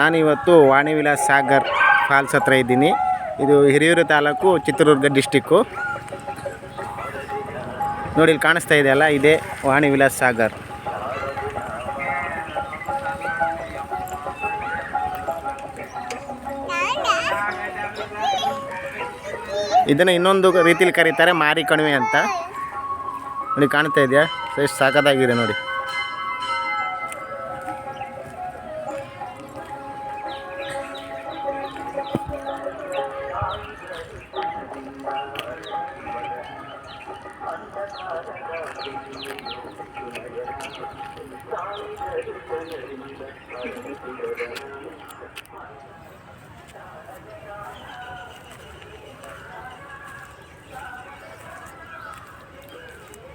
ನಾನಿವತ್ತು ವಾಣಿವಿಲಾಸ್ ಸಾಗರ್ ಫಾಲ್ಸ್ ಹತ್ರ ಇದ್ದೀನಿ. ಇದು ಹಿರಿಯೂರು ತಾಲೂಕು ಚಿತ್ರದುರ್ಗ ಡಿಸ್ಟಿಕ್ಕು ನೋಡಿ, ಇಲ್ಲಿ ಕಾಣಿಸ್ತಾ ಇದೆಯಲ್ಲ ಇದೇ ವಾಣಿವಿಲಾಸ್ ಸಾಗರ್. ಇದನ್ನು ಇನ್ನೊಂದು ರೀತಿಯಲ್ಲಿ ಕರೀತಾರೆ ಮಾರಿ ಕಣಿವೆ ಅಂತ. ನೋಡಿ, ಕಾಣ್ತಾ ಇದೆಯಾ? ಎಷ್ಟು ಸಾಕದಾಗಿದೆ ನೋಡಿ.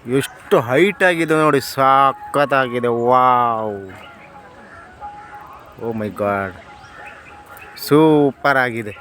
ಎಷ್ಟು ಹೈಟ್ ಆಗಿದೆ ನೋಡಿ ಸಾಕತ್ತಾಗಿದೆ. Wow oh my god super ಆಗಿದೆ.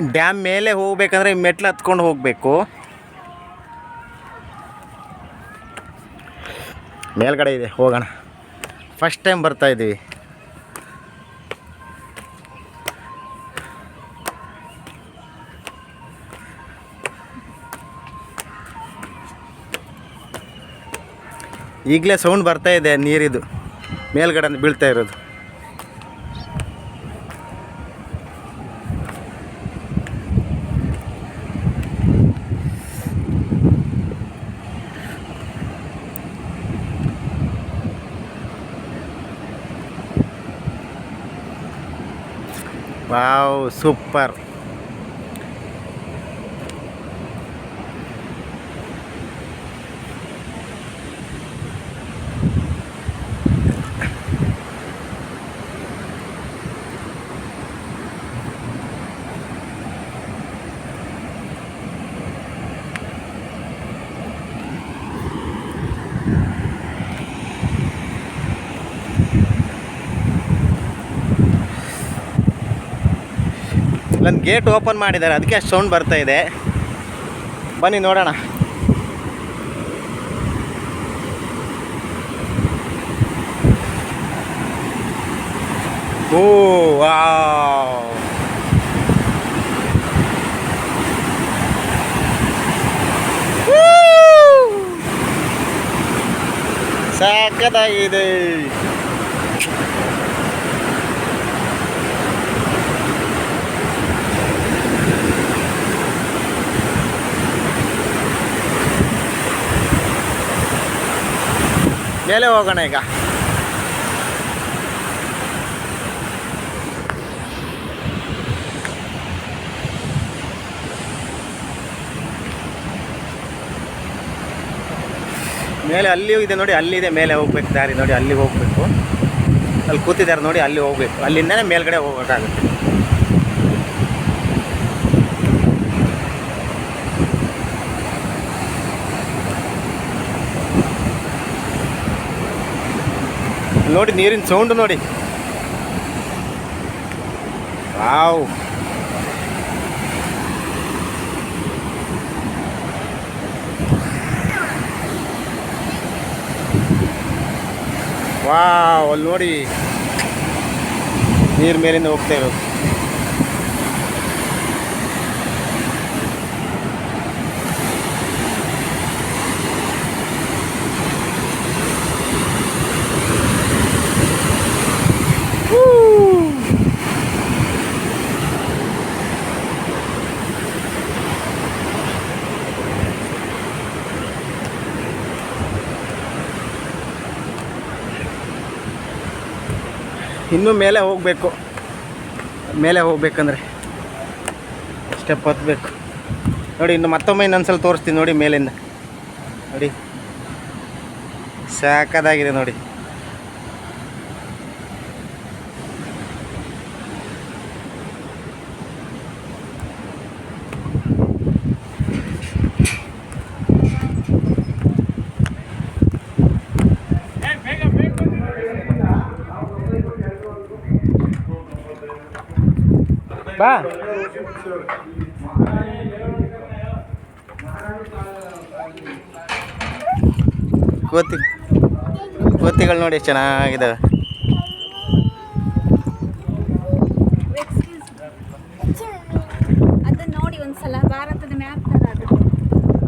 ಡ್ಯಾಮ್ ಮೇಲೆ ಹೋಗ್ಬೇಕಂದ್ರೆ ಮೆಟ್ಲು ಹತ್ಕೊಂಡು ಹೋಗಬೇಕು. ಮೇಲ್ಗಡೆ ಇದೆ, ಹೋಗೋಣ. ಫಸ್ಟ್ ಟೈಮ್ ಬರ್ತಾ ಇದ್ದೀವಿ. ಈಗಲೇ ಸೌಂಡ್ ಬರ್ತಾ ಇದೆ ನೀರಿದು. ಮೇಲ್ಗಡೆ ಬೀಳ್ತಾ ಇರೋದು. ವಾವ್ ಸೂಪರ್ ನನ್ನ ಗೇಟ್ ಓಪನ್ ಮಾಡಿದ್ದಾರೆ ಅದಕ್ಕೆ ಅಷ್ಟು ಸೌಂಡ್ ಬರ್ತಾ ಇದೆ. ಬನ್ನಿ ನೋಡೋಣ. ಓ ವಾವ್. ಸಾಕದಾಗಿದೆ ಮೇಲೆ ಹೋಗೋಣ ಈಗ. ಮೇಲೆ ಅಲ್ಲಿಯೂ ಇದೆ ನೋಡಿ ಅಲ್ಲಿದೆ ಮೇಲೆ ಹೋಗ್ಬೇಕು ದಾರಿ ನೋಡಿ, ಅಲ್ಲಿ ಹೋಗ್ಬೇಕು. ಅಲ್ಲಿ ಕೂತಿದ್ದಾರೆ ನೋಡಿ, ಅಲ್ಲಿ ಹೋಗ್ಬೇಕು. ಅಲ್ಲಿಂದನೇ ಮೇಲ್ಗಡೆ ಹೋಗ್ಬೇಕಾಗುತ್ತೆ ನೋಡಿ ನೀರಿನ ಸೌಂಡ್ ನೋಡಿ. ವಾವ್. ವಾವ್ ಅಲ್ಲಿ ನೋಡಿ. ನೀರು ಮೇಲಿಂದ ಹೋಗ್ತಾ ಇರೋದು. ಇನ್ನೂ ಮೇಲೆ ಹೋಗಬೇಕು. ಮೇಲೆ ಹೋಗ್ಬೇಕಂದ್ರೆ. ಸ್ಟೆಪ್ ಹತ್ತಬೇಕು ನೋಡಿ, ಇನ್ನು ಮತ್ತೊಮ್ಮೆ ಇನ್ನೊಂದ್ಸಲ ತೋರಿಸ್ತೀನಿ ನೋಡಿ ಮೇಲಿಂದ. ನೋಡಿ. ಸಾಕದಾಗಿದೆ ನೋಡಿ. ಬಾ ಕೋತಿ ಕೋತಿಗಳು ನೋಡಿ ಎಷ್ಟು ಚೆನ್ನಾಗಿದ್ದಾವೆ ಅದನ್ನ ನೋಡಿ ಒಂದ್ಸಲ ಭಾರತದ ಮ್ಯಾಪ್ ತರ ಅದು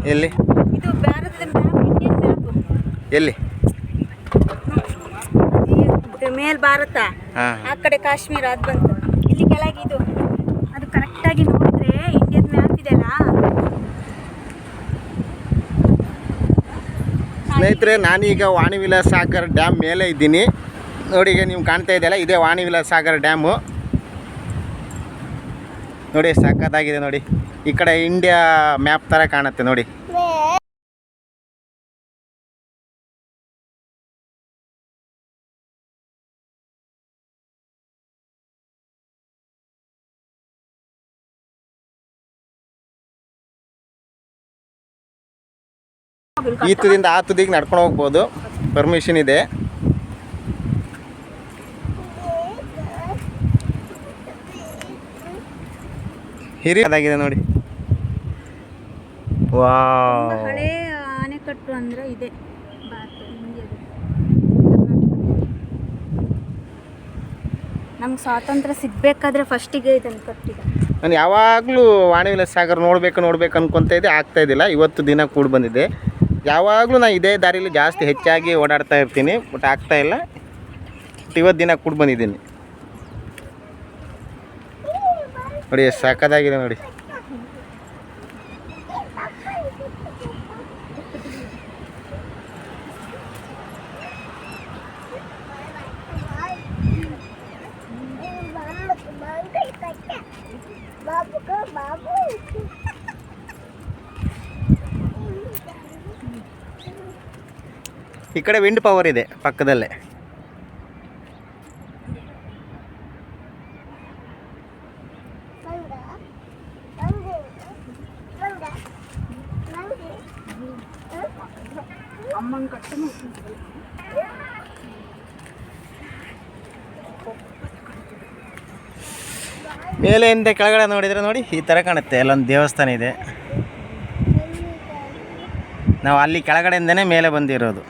ಎಲ್ಲಿ? ಇದು ಭಾರತದ ಮ್ಯಾಪ್ ಇಂಡಿಯನ್ ಮ್ಯಾಪ್ ಎಲ್ಲಿ? ಮೇಲ್ ಭಾರತ ಆ ಕಡೆ ಕಾಶ್ಮೀರ ಅದು ಬಂತು. ಇಲ್ಲಿ ಕೆಳಗಿದು ಕರೆಕ್ಟಾಗಿ ನೋಡಿದ್ರೆ ಇಂಡಿಯನ್ ಮ್ಯಾಪ್ ಸ್ನೇಹಿತರೆ, ನಾನೀಗ ವಾಣಿ ವಿಲಾಸ ಸಾಗರ್ ಡ್ಯಾಮ್ ಮೇಲೆ ಇದ್ದೀನಿ. ನೋಡಿ, ಈಗ ನೀವು ಕಾಣ್ತಾ ಇದೆಯಲ್ಲ, ಇದೇ ವಾಣಿ ವಿಲಾಸ ಸಾಗರ್ ಡ್ಯಾಮು. ನೋಡಿ ಸಖತ್ತಾಗಿದೆ ನೋಡಿ. ಈ ಕಡೆ ಇಂಡಿಯಾ ಮ್ಯಾಪ್ ಥರ ಕಾಣುತ್ತೆ ನೋಡಿ. ಈ ತುದಿಂದ ಆ ತುದಿಗೆ ನಡ್ಕೊಂಡು ಹೋಗ್ಬೋದು. ಪರ್ಮಿಷನ್ ಇದೆ. ಹಿರಿಯದಾಗಿದೆ ನೋಡಿ. ವಾವ್ ಹಳೆ ಅಂದ್ರೆ ಇದೆ. ನಮ್ಗೆ ಸ್ವಾತಂತ್ರ್ಯ ಸಿಗ್ಬೇಕಾದ್ರೆ ಫಸ್ಟಿಗೆ ಇದನ್ನು ಕಟ್ಟಿದ ನಾನು ಯಾವಾಗಲೂ ವಾಣಿ ವಿಲಾಸ ಸಾಗರ್ ನೋಡ್ಬೇಕು ನೋಡ್ಬೇಕು ಅನ್ಕೊಂತ ಇದೆ ಆಗ್ತಾ ಇದ್ದಿಲ್ಲ. ಇವತ್ತು ದಿನ ಕೂಡ ಬಂದಿದೆ. ಯಾವಾಗಲೂ ನಾನು ಇದೇ ದಾರಿಲಿ ಜಾಸ್ತಿ ಹೆಚ್ಚಾಗಿ ಓಡಾಡ್ತಾ ಇರ್ತೀನಿ ಬಟ್ ಆಗ್ತಾ ಇಲ್ಲ. ಬಟ್ ಇವತ್ತು ದಿನ ಕೂಡ ಬಂದಿದ್ದೀನಿ. ನೋಡಿ, ಎಷ್ಟು ನೋಡಿ. ಈ ಕಡೆ ವಿಂಡ್ ಪವರ್ ಇದೆ ಪಕ್ಕದಲ್ಲೇ. ಮೇಲೆ ಹಿಂದೆ ಕೆಳಗಡೆ ನೋಡಿದರೆ ನೋಡಿ ಈ ಥರ ಕಾಣುತ್ತೆ. ಅಲ್ಲೊಂದು ದೇವಸ್ಥಾನ ಇದೆ. ನಾವು ಅಲ್ಲಿ ಕೆಳಗಡೆಯಿಂದನೇ ಮೇಲೆ ಬಂದಿರೋದು.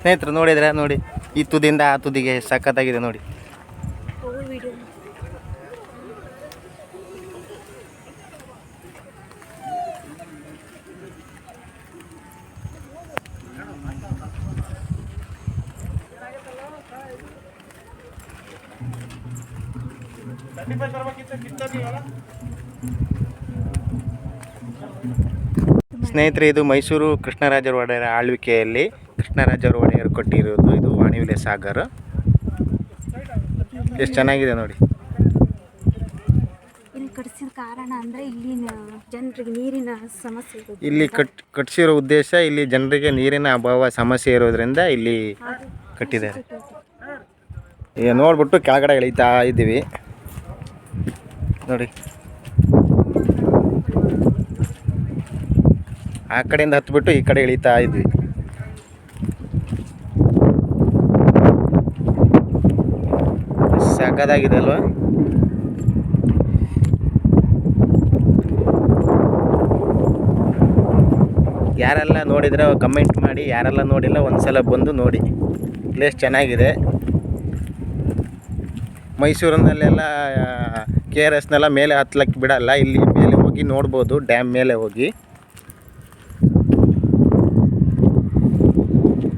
ಸ್ನೇಹಿತರು ನೋಡಿದ್ರೆ ನೋಡಿ ಈ ತುದಿಯಿಂದ ಆ ತುದಿಗೆ ಸಖತ್ತಾಗಿದೆ ನೋಡಿ ಹೋಗು ವಿಡಿಯೋ ಸ್ನೇಹಿತರೆ ಇದು ಮೈಸೂರು ಕೃಷ್ಣರಾಜರ ಒಡೆಯರ ಆಳ್ವಿಕೆಯಲ್ಲಿ ಕೃಷ್ಣರಾಜರ ಒಡೆಯರು ಕೊಟ್ಟಿರೋದು ಇದು ವಾಣಿವಿಲೆ ಸಾಗರ. ಎಷ್ಟು ಚೆನ್ನಾಗಿದೆ ನೋಡಿ. ಇಲ್ಲಿ ಕಾರಣ ಅಂದ್ರೆ ಜನರಿಗೆ ನೀರಿನ ಸಮಸ್ಯೆ ಇರೋದು ಇಲ್ಲಿ ಕಟ್ ಕಟ್ಸಿರೋ ಉದ್ದೇಶ ಇಲ್ಲಿ ಜನರಿಗೆ ನೀರಿನ ಅಭಾವ ಸಮಸ್ಯೆ ಇರೋದ್ರಿಂದ ಇಲ್ಲಿ ಕಟ್ಟಿದ್ದಾರೆ. ಈಗ ನೋಡ್ಬಿಟ್ಟು ಕೆಳಗಡೆ ಇಳಿತಾ ಇದ್ದೀವಿ. ನೋಡಿ. ಆ ಕಡೆಯಿಂದ ಹತ್ಬಿಟ್ಟು ಈ ಕಡೆ ಇಳಿತಾ ಇದ್ವಿ. ಸಾಕಾಗಿದೆ ಅಲ್ವಾ? ಯಾರೆಲ್ಲ ನೋಡಿದ್ರೆ ಕಮೆಂಟ್ ಮಾಡಿ, ಯಾರೆಲ್ಲ ನೋಡಿಲ್ಲ, ಒಂದ್ಸಲ ಬಂದು ನೋಡಿ. ಪ್ಲೇಸ್ ಚೆನ್ನಾಗಿದೆ. ಮೈಸೂರಿನಲ್ಲೆಲ್ಲ ಕೆ ಆರ್ ಎಸ್ನೆಲ್ಲ ಮೇಲೆ ಹತ್ಲಕ್ಕೆ ಬಿಡಲ್ಲ. ಇಲ್ಲಿ ಮೇಲೆ ಹೋಗಿ ನೋಡ್ಬೋದು ಡ್ಯಾಮ್ ಮೇಲೆ ಹೋಗಿ.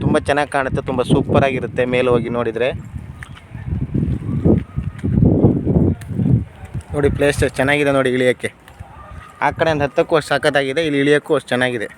ತುಂಬ ಚೆನ್ನಾಗಿ ಕಾಣುತ್ತೆ, ತುಂಬ ಸೂಪರಾಗಿರುತ್ತೆ ಮೇಲೆ ಹೋಗಿ ನೋಡಿದರೆ. ನೋಡಿ ಪ್ಲೇಸ್ ಚೆನ್ನಾಗಿದೆ ನೋಡಿ ಇಳಿಯೋಕ್ಕೆ. ಆ ಕಡೆಯಿಂದ ಹತ್ತಕ್ಕೂ ಅಷ್ಟು ಸಖತ್ತಾಗಿದೆ, ಇಲ್ಲಿ ಇಳಿಯೋಕ್ಕೂ ಅಷ್ಟು ಚೆನ್ನಾಗಿದೆ.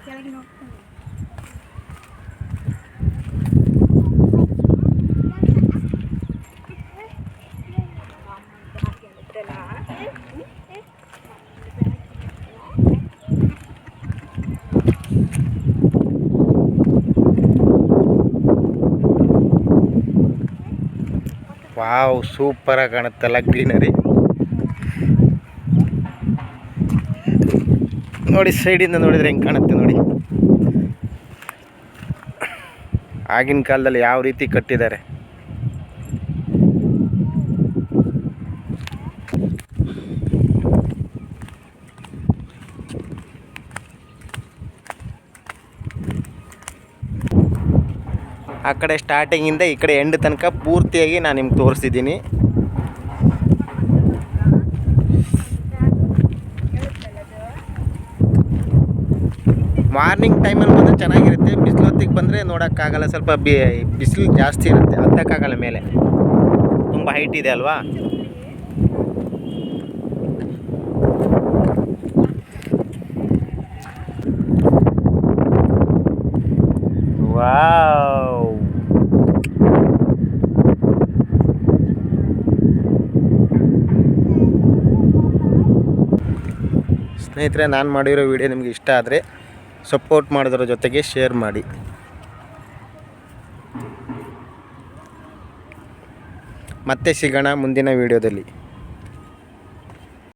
ವಾವ್ ಆಗಿ ಕಾಣುತ್ತಲ್ಲ ಗ್ರೀನರಿ. ನೋಡಿ ಸೈಡಿಂದ ನೋಡಿದ್ರೆ ಹೆಂಗೆ ಕಾಣುತ್ತೆ ನೋಡಿ. ಆಗಿನ ಕಾಲದಲ್ಲಿ ಯಾವ ರೀತಿ ಕಟ್ಟಿದ್ದಾರೆ. ಆ ಕಡೆ ಸ್ಟಾರ್ಟಿಂಗಿಂದ ಈ ಕಡೆ ಎಂಡ್ ತನಕ ಪೂರ್ತಿಯಾಗಿ ನಾನು ನಿಮ್ಗೆ ತೋರಿಸಿದ್ದೀನಿ. ಮಾರ್ನಿಂಗ್ ಟೈಮಲ್ಲಿ ಬಂದರೆ ಚೆನ್ನಾಗಿರುತ್ತೆ. ಬಿಸಿಲು ಹೊತ್ತಿಗೆ ಬಂದರೆ ನೋಡೋಕ್ಕಾಗಲ್ಲ. ಸ್ವಲ್ಪ ಬಿ, ಬಿಸಿಲು ಜಾಸ್ತಿ ಇರುತ್ತೆ. ಹತ್ತಕ್ಕಾಗಲ್ಲ ಮೇಲೆ. ತುಂಬ ಹೈಟ್ ಇದೆ ಅಲ್ವಾ? ವಾವ್ ಸ್ನೇಹಿತರೆ, ನಾನು ಮಾಡಿರೋ ವಿಡಿಯೋ ನಿಮಗೆ ಇಷ್ಟ ಆದರೆ ಸಪೋರ್ಟ್ ಮಾಡೋದ್ರ ಜೊತೆಗೆ ಶೇರ್ ಮಾಡಿ. ಮತ್ತೆ ಸಿಗೋಣ ಮುಂದಿನ ವಿಡಿಯೋದಲ್ಲಿ